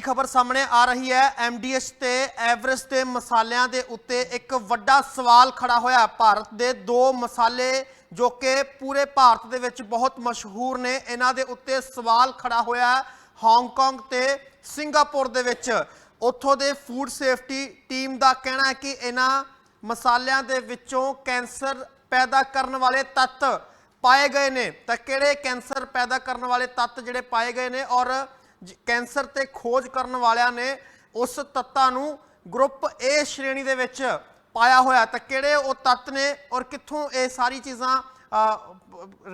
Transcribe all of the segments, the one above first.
ਵੱਡੀ ਖਬਰ ਸਾਹਮਣੇ ਆ ਰਹੀ ਹੈ। ਐਮਡੀਐਚ ਤੇ ਐਵਰੈਸਟ ਦੇ ਮਸਾਲਿਆਂ ਦੇ ਉੱਤੇ ਇੱਕ ਵੱਡਾ ਸਵਾਲ ਖੜਾ ਹੋਇਆ। ਭਾਰਤ ਦੇ ਦੋ ਮਸਾਲੇ ਜੋ ਕਿ ਪੂਰੇ ਭਾਰਤ ਦੇ ਵਿੱਚ ਬਹੁਤ ਮਸ਼ਹੂਰ ਨੇ, ਇਹਨਾਂ ਦੇ ਉੱਤੇ ਸਵਾਲ ਖੜਾ ਹੋਇਆ ਹੈ ਹਾਂਗਕਾਂਗ ਤੇ ਸਿੰਗਾਪੁਰ ਦੇ ਵਿੱਚ। ਉੱਥੋਂ ਦੇ ਫੂਡ ਸੇਫਟੀ ਟੀਮ ਦਾ ਕਹਿਣਾ ਹੈ ਕਿ ਇਹਨਾਂ ਮਸਾਲਿਆਂ ਦੇ ਵਿੱਚੋਂ ਕੈਂਸਰ ਪੈਦਾ ਕਰਨ ਵਾਲੇ ਤੱਤ ਪਾਏ ਗਏ ਨੇ। ਤਾਂ ਕਿਹੜੇ ਕੈਂਸਰ ਪੈਦਾ ਕਰਨ ਵਾਲੇ ਤੱਤ ਜਿਹੜੇ ਪਾਏ ਗਏ ਨੇ ਔਰ ਕੈਂਸਰ ਤੇ ਖੋਜ ਕਰਨ ਵਾਲਿਆਂ ਨੇ ਉਸ ਤੱਤਾਂ ਨੂੰ ਗਰੁੱਪ A ਸ਼੍ਰੇਣੀ ਦੇ ਵਿੱਚ ਪਾਇਆ ਹੋਇਆ। ਤਾਂ ਕਿਹੜੇ ਉਹ ਤੱਤ ਨੇ ਔਰ ਕਿੱਥੋਂ ਇਹ ਸਾਰੀ ਚੀਜ਼ਾਂ ਅ,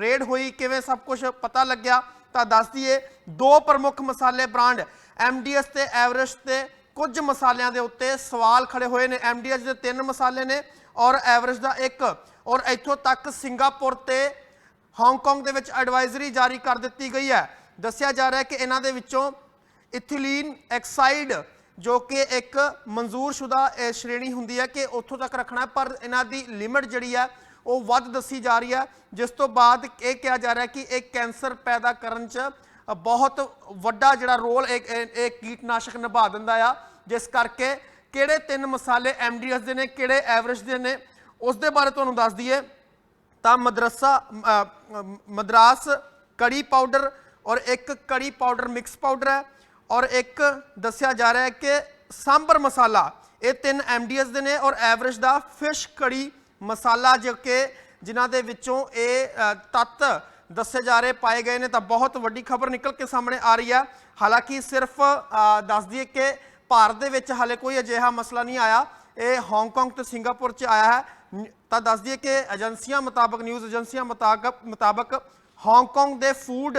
ਰੇਡ ਹੋਈ ਕਿਵੇਂ ਸਭ ਕੁਝ ਪਤਾ ਲੱਗਿਆ? ਤਾਂ ਦੱਸ ਦਈਏ ਦੋ ਪ੍ਰਮੁੱਖ ਮਸਾਲੇ ਬ੍ਰਾਂਡ ਐਮਡੀਐਸ ਤੇ ਐਵਰੈਸਟ ਤੇ ਕੁਝ ਮਸਾਲਿਆਂ ਦੇ ਉੱਤੇ ਸਵਾਲ ਖੜੇ ਹੋਏ ਨੇ। ਐਮਡੀਐਸ ਦੇ ਤਿੰਨ ਮਸਾਲੇ ਨੇ ਔਰ ਐਵਰੈਸਟ ਦਾ ਇੱਕ। ਔਰ ਇੱਥੋਂ ਤੱਕ ਸਿੰਗਾਪੁਰ ਤੇ ਹਾਂਗਕਾਂਗ ਦੇ ਵਿੱਚ ਐਡਵਾਈਜ਼ਰੀ ਜਾਰੀ ਕਰ ਦਿੱਤੀ ਗਈ ਹੈ। ਦੱਸਿਆ ਜਾ ਰਿਹਾ ਹੈ ਕਿ ਇਹਨਾਂ ਦੇ ਵਿੱਚੋਂ ਇਥੀਲੀਨ ਐਕਸਾਈਡ, ਜੋ ਕਿ ਇੱਕ ਮਨਜ਼ੂਰਸ਼ੁਦਾ ਇਹ ਸ਼੍ਰੇਣੀ ਹੁੰਦੀ ਹੈ ਕਿ ਉੱਥੋਂ ਤੱਕ ਰੱਖਣਾ ਪਰ ਇਹਨਾਂ ਦੀ ਲਿਮਿਟ ਜਿਹੜੀ ਹੈ, ਉਹ ਵੱਧ ਦੱਸੀ ਜਾ ਰਹੀ ਹੈ। ਜਿਸ ਤੋਂ ਬਾਅਦ ਇਹ ਕਿਹਾ ਜਾ ਰਿਹਾ ਕਿ ਇਹ ਕੈਂਸਰ ਪੈਦਾ ਕਰਨ 'ਚ ਬਹੁਤ ਵੱਡਾ ਜਿਹੜਾ ਰੋਲ ਇਹ ਇਹ ਕੀਟਨਾਸ਼ਕ ਨਿਭਾ ਦਿੰਦਾ ਆ। ਜਿਸ ਕਰਕੇ ਕਿਹੜੇ ਤਿੰਨ ਮਸਾਲੇ ਐਮਡੀਐਸ ਦੇ ਨੇ, ਕਿਹੜੇ ਐਵਰੇਜ ਦੇ ਨੇ, ਉਸ ਦੇ ਬਾਰੇ ਤੁਹਾਨੂੰ ਦੱਸ ਦਈਏ। ਤਾਂ ਮਦਰਸਾ ਮਦਰਾਸ, ਕੜੀ ਪਾਊਡਰ ਔਰ ਇੱਕ ਕੜੀ ਪਾਊਡਰ ਮਿਕਸ ਪਾਊਡਰ ਹੈ ਔਰ ਇੱਕ ਦੱਸਿਆ ਜਾ ਰਿਹਾ ਹੈ ਕਿ ਸਾਂਬਰ ਮਸਾਲਾ ਇਹ ਤਿੰਨ ਐਮਡੀਐਸ ਦੇ ਨੇ ਔਰ ਐਵਰੇਜ ਦਾ ਫਿਸ਼ ਕੜੀ ਮਸਾਲਾ ਜੋ ਕਿ ਜਿਨ੍ਹਾਂ ਦੇ ਵਿੱਚੋਂ ਇਹ ਤੱਤ ਦੱਸੇ ਜਾ ਰਹੇ ਪਾਏ ਗਏ ਨੇ ਤਾਂ ਬਹੁਤ ਵੱਡੀ ਖਬਰ ਨਿਕਲ ਕੇ ਸਾਹਮਣੇ ਆ ਰਹੀ ਹੈ। ਹਾਲਾਂਕਿ ਸਿਰਫ ਅ, ਦੱਸ ਦਈਏ ਕਿ ਭਾਰਤ ਦੇ ਵਿੱਚ ਹਾਲੇ ਕੋਈ ਅਜਿਹਾ ਮਸਲਾ ਨਹੀਂ ਆਇਆ। ਇਹ ਹਾਂਗਕਾਂਗ ਤੇ ਸਿੰਗਾਪੁਰ 'ਚ ਆਇਆ ਹੈ। ਤਾਂ ਦੱਸ ਦਈਏ ਕਿ ਏਜੰਸੀਆਂ ਮੁਤਾਬਕ ਨਿਊਜ਼ ਏਜੰਸੀਆਂ ਮੁਤਾਬਕ ਮੁਤਾਬਕ ਹਾਂਗਕਾਂਗ ਦੇ ਫੂਡ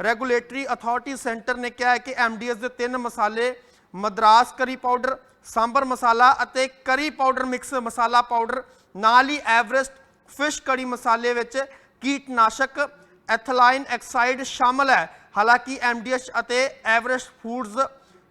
ਰੈਗੂਲੇਟਰੀ ਅਥਾਰਟੀ ਸੈਂਟਰ ਨੇ ਕਿਹਾ ਹੈ ਕਿ ਐਮਡੀਐਸ ਦੇ ਤਿੰਨ ਮਸਾਲੇ, ਮਦਰਾਸ ਕਰੀ ਪਾਊਡਰ ਸਾਂਬਰ ਮਸਾਲਾ ਅਤੇ ਕਰੀ ਪਾਊਡਰ ਮਿਕਸ ਮਸਾਲਾ ਪਾਊਡਰ ਨਾਲ ਹੀ ਐਵਰੈਸਟ ਫਿਸ਼ ਕੜੀ ਮਸਾਲੇ ਵਿੱਚ ਕੀਟਨਾਸ਼ਕ ਐਥਲਾਈਨ ਐਕਸਾਈਡ ਸ਼ਾਮਲ ਹੈ। ਹਾਲਾਂਕਿ ਐਮਡੀਐਚ ਅਤੇ ਐਵਰੈਸਟ ਫੂਡਜ਼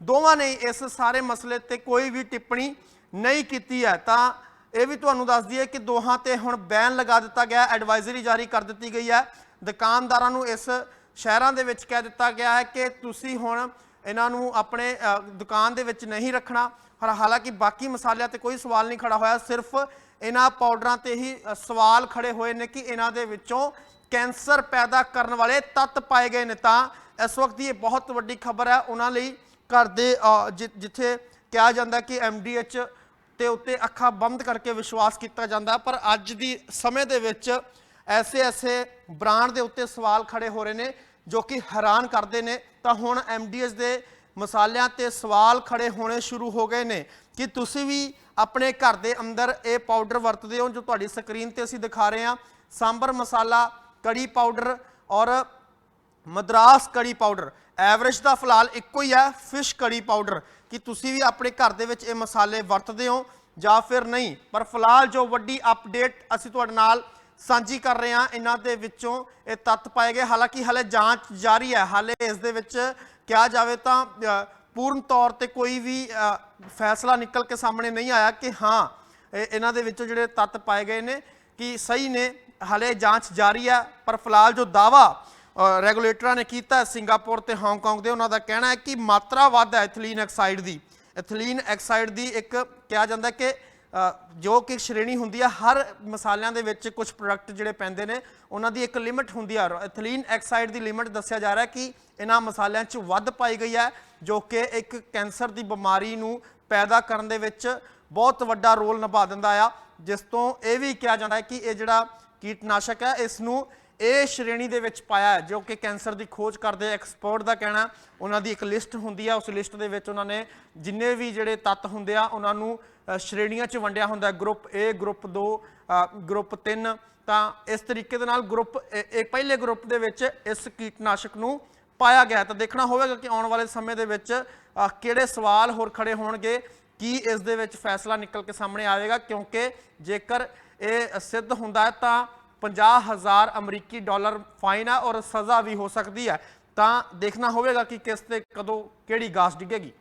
ਦੋਵਾਂ ਨੇ ਇਸ ਸਾਰੇ ਮਸਲੇ ਤੇ ਕੋਈ ਵੀ ਟਿੱਪਣੀ ਨਹੀਂ ਕੀਤੀ ਹੈ। ਤਾਂ ਇਹ ਵੀ ਤੁਹਾਨੂੰ ਦੱਸ ਦਈਏ ਕਿ ਦੋਹਾਂ ਤੇ ਹੁਣ ਬੈਨ ਲਗਾ ਦਿੱਤਾ ਗਿਆ ਐਡਵਾਈਜ਼ਰੀ ਜਾਰੀ ਕਰ ਦਿੱਤੀ ਗਈ ਹੈ। ਦੁਕਾਨਦਾਰਾਂ ਨੂੰ ਇਸ ਸ਼ਹਿਰਾਂ ਦੇ ਵਿੱਚ ਕਹਿ ਦਿੱਤਾ ਗਿਆ ਹੈ ਕਿ ਤੁਸੀਂ ਹੁਣ ਇਹਨਾਂ ਨੂੰ ਆਪਣੇ ਦੁਕਾਨ ਦੇ ਵਿੱਚ ਨਹੀਂ ਰੱਖਣਾ। ਪਰ ਹਾਲਾਂਕਿ ਬਾਕੀ ਮਸਾਲਿਆਂ ਤੇ ਕੋਈ ਸਵਾਲ ਨਹੀਂ ਖੜਾ ਹੋਇਆ। ਸਿਰਫ ਇਹਨਾਂ ਪਾਊਡਰਾਂ ਤੇ ਹੀ ਸਵਾਲ ਖੜੇ ਹੋਏ ਨੇ ਕਿ ਇਹਨਾਂ ਦੇ ਵਿੱਚੋਂ ਕੈਂਸਰ ਪੈਦਾ ਕਰਨ ਵਾਲੇ ਤੱਤ ਪਾਏ ਗਏ ਨੇ। ਤਾਂ ਇਸ ਵਕਤ ਦੀ ਇਹ ਬਹੁਤ ਵੱਡੀ ਖਬਰ ਹੈ। ਉਹਨਾਂ ਲਈ ਘਰ ਦੇ ਜਿ- ਜਿੱਥੇ ਕਿਹਾ ਜਾਂਦਾ ਕਿ ਐਮਡੀਐਚ ਤੇ ਉੱਤੇ ਅੱਖਾਂ ਬੰਦ ਕਰਕੇ ਵਿਸ਼ਵਾਸ ਕੀਤਾ ਜਾਂਦਾ। ਪਰ ਅੱਜ ਦੀ ਸਮੇਂ ਦੇ ਵਿੱਚ ਐਸੇ ਐਸੇ ਬ੍ਰਾਂਡ ਦੇ ਉੱਤੇ ਸਵਾਲ ਖੜੇ ਹੋ ਰਹੇ ਨੇ ਜੋ ਕਿ ਹੈਰਾਨ ਕਰਦੇ ਨੇ। ਤਾਂ ਹੁਣ ਐਮਡੀਐਸ ਦੇ ਮਸਾਲਿਆਂ ਤੇ ਸਵਾਲ ਖੜੇ ਹੋਣੇ ਸ਼ੁਰੂ ਹੋ ਗਏ ਨੇ ਕਿ ਤੁਸੀਂ ਵੀ ਆਪਣੇ ਘਰ ਦੇ ਅੰਦਰ ਇਹ ਪਾਊਡਰ ਵਰਤਦੇ ਹੋ ਜੋ ਤੁਹਾਡੀ ਸਕਰੀਨ ਤੇ ਅਸੀਂ ਦਿਖਾ ਰਹੇ ਹਾਂ। ਸਾਂਬਰ ਮਸਾਲਾ, ਕੜੀ ਪਾਊਡਰ ਔਰ ਮਦਰਾਸ ਕੜੀ ਪਾਊਡਰ। ਐਵਰੇਜ ਦਾ ਫਿਲਹਾਲ ਇੱਕੋ ਹੀ ਹੈ, ਫਿਸ਼ ਕੜੀ ਪਾਊਡਰ। ਕਿ ਤੁਸੀਂ ਵੀ ਆਪਣੇ ਘਰ ਦੇ ਵਿੱਚ ਇਹ ਮਸਾਲੇ ਵਰਤਦੇ ਹੋ ਜਾਂ ਫਿਰ ਨਹੀਂ। ਪਰ ਫਿਲਹਾਲ ਜੋ ਵੱਡੀ ਅਪਡੇਟ ਅਸੀਂ ਤੁਹਾਡੇ ਨਾਲ ਸਾਂਝੀ ਕਰ ਰਹੇ ਹਾਂ ਇਹਨਾਂ ਦੇ ਵਿੱਚੋਂ ਇਹ ਤੱਤ ਪਾਏ ਗਏ। ਹਾਲਾਂਕਿ ਹਲੇ ਜਾਂਚ ਜਾਰੀ ਹੈ। ਹਾਲੇ ਇਸ ਦੇ ਵਿੱਚ ਕਿਹਾ ਜਾਵੇ ਤਾਂ ਪੂਰਨ ਤੌਰ ਤੇ ਕੋਈ ਵੀ ਫੈਸਲਾ ਨਿਕਲ ਕੇ ਸਾਹਮਣੇ ਨਹੀਂ ਆਇਆ ਕਿ ਹਾਂ, ਇਹ- ਇਹਨਾਂ ਦੇ ਵਿੱਚੋਂ ਜਿਹੜੇ ਤੱਤ ਪਾਏ ਗਏ ਨੇ ਕਿ ਸਹੀ ਨੇ। ਹਲੇ ਜਾਂਚ ਜਾਰੀ ਹੈ, ਪਰ ਫਿਲਹਾਲ ਜੋ ਦਾਵਾ ਰੈਗੂਲੇਟਰਾਂ ਨੇ ਕੀਤਾ ਸਿੰਗਾਪੁਰ ਤੇ ਹਾਂਗਕਾਂਗ ਦੇ, ਉਹਨਾਂ ਦਾ ਕਹਿਣਾ ਹੈ ਕਿ ਮਾਤਰਾ ਵੱਧ ਹੈ ਐਥਲੀਨ ਆਕਸਾਈਡ ਦੀ। ਐਥਲੀਨ ਆਕਸਾਈਡ ਦੀ ਇੱਕ ਕਿਹਾ ਜਾਂਦਾ ਕਿ ਜੋ ਕਿ ਸ਼੍ਰੇਣੀ ਹੁੰਦੀ ਆ, ਹਰ ਮਸਾਲਿਆਂ ਦੇ ਵਿੱਚ ਕੁਝ ਪ੍ਰੋਡਕਟ ਜਿਹੜੇ ਪੈਂਦੇ ਨੇ, ਉਹਨਾਂ ਦੀ ਇੱਕ ਲਿਮਿਟ ਹੁੰਦੀ ਆ। ਐਥਲੀਨ ਐਕਸਾਈਡ ਦੀ ਲਿਮਿਟ ਦੱਸਿਆ ਜਾ ਰਿਹਾ ਕਿ ਇਹਨਾਂ ਮਸਾਲਿਆਂ 'ਚ ਵੱਧ ਪਾਈ ਗਈ ਹੈ, ਜੋ ਕਿ ਇੱਕ ਕੈਂਸਰ ਦੀ ਬਿਮਾਰੀ ਨੂੰ ਪੈਦਾ ਕਰਨ ਦੇ ਵਿੱਚ ਬਹੁਤ ਵੱਡਾ ਰੋਲ ਨਿਭਾ ਦਿੰਦਾ ਆ। ਜਿਸ ਤੋਂ ਇਹ ਵੀ ਕਿਹਾ ਜਾਂਦਾ ਹੈ ਕਿ ਇਹ ਜਿਹੜਾ ਕੀਟਨਾਸ਼ਕ ਹੈ, ਇਸ ਨੂੰ ਇਹ ਸ਼੍ਰੇਣੀ ਦੇ ਵਿੱਚ ਪਾਇਆ ਹੈ, ਜੋ ਕਿ ਕੈਂਸਰ ਦੀ ਖੋਜ ਕਰਦੇ ਐਕਸਪਰਟ ਦਾ ਕਹਿਣਾ ਉਹਨਾਂ ਦੀ ਇੱਕ ਲਿਸਟ ਹੁੰਦੀ ਆ, ਉਸ ਲਿਸਟ ਦੇ ਵਿੱਚ ਉਹਨਾਂ ਨੇ ਜਿੰਨੇ ਵੀ ਜਿਹੜੇ ਤੱਤ ਹੁੰਦੇ ਆ, ਉਹਨਾਂ ਨੂੰ ਸ਼੍ਰੇਣੀਆਂ 'ਚ ਵੰਡਿਆ ਹੁੰਦਾ ਗਰੁੱਪ A, ਗਰੁੱਪ 2 ਗਰੁੱਪ 3 ਤਾਂ ਇਸ ਤਰੀਕੇ ਦੇ ਨਾਲ ਗਰੁੱਪ ਇਹ ਪਹਿਲੇ ਗਰੁੱਪ ਦੇ ਵਿੱਚ ਇਸ ਕੀਟਨਾਸ਼ਕ ਨੂੰ ਪਾਇਆ ਗਿਆ ਤਾਂ ਦੇਖਣਾ ਹੋਵੇਗਾ ਕਿ ਆਉਣ ਵਾਲੇ ਸਮੇਂ ਦੇ ਵਿੱਚ ਕਿਹੜੇ ਸਵਾਲ ਹੋਰ ਖੜੇ ਹੋਣਗੇ, ਕੀ ਇਸ ਦੇ ਵਿੱਚ ਫੈਸਲਾ ਨਿਕਲ ਕੇ ਸਾਹਮਣੇ ਆਵੇਗਾ। ਕਿਉਂਕਿ ਜੇਕਰ ਇਹ ਸਿੱਧ ਹੁੰਦਾ ਹੈ ਤਾਂ 50000 ਅਮਰੀਕੀ ਡਾਲਰ ਫਾਈਨ ਹੈ ਔਰ ਸਜ਼ਾ ਵੀ ਹੋ ਸਕਦੀ ਹੈ। ਤਾਂ ਦੇਖਣਾ ਹੋਵੇਗਾ ਕਿ ਕਿਸ ਤੇ ਕਦੋਂ ਕਿਹੜੀ ਗਾਸ ਡਿੱਗੇਗੀ।